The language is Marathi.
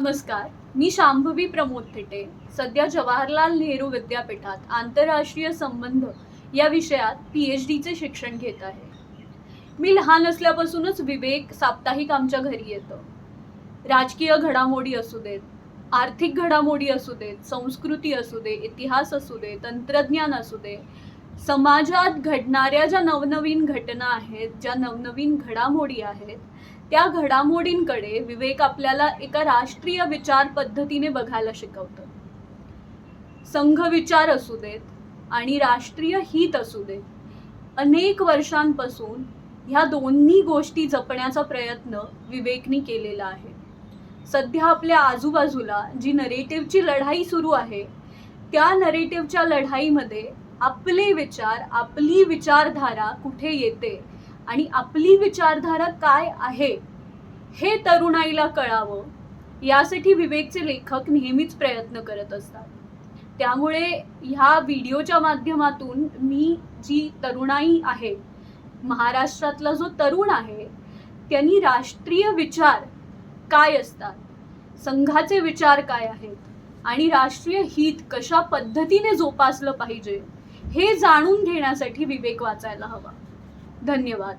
नमस्कार. मी शांभवी प्रमोद थिटे. सध्या जवाहरलाल नेहरू विद्यापीठात आंतरराष्ट्रीय संबंध या विषयात पी एच डीचे शिक्षण घेत आहे. मी लहान असल्यापासूनच विवेक साप्ताहिक आमच्या घरी येतं. राजकीय घडामोडी असू देत आर्थिक घडामोडी असू देत संस्कृती असू दे इतिहास असू दे तंत्रज्ञान असू दे समाजात घडणाऱ्या ज्या नवनवीन घटना आहेत ज्या नवनवीन घडामोडी आहेत त्या घडामोडींकडे विवेक आपल्याला एका राष्ट्रीय विचार पद्धतीने बघायला शिकवतं. संघ विचार असू देत आणि राष्ट्रीय हित असू देत अनेक वर्षांपासून ह्या दोन्ही गोष्टी जपण्याचा प्रयत्न विवेकनी केलेला आहे. सध्या आपल्या आजूबाजूला जी नरेटिव्हची लढाई सुरू आहे त्या नरेटिव्हच्या लढाईमध्ये आपले विचार आपली विचारधारा कुठे येते? आणि आपली विचारधारा काय आहे? हे तरुणाईला कळावं. यासाठी विवेकचे लेखक नेहमीच प्रयत्न करत असतात. त्यामुळे ह्या व्हिडिओच्या माध्यमातून मी जी तरुणाई आहे महाराष्ट्रातला जो तरुण आहे त्यांनी राष्ट्रीय विचार काय असतात? संघाचे विचार काय आहेत? आणि राष्ट्रीय हित कशा पद्धतीने जोपासलं पाहिजे? हे जाणून घेण्यासाठी विवेक वाचायला हवा. धन्यवाद.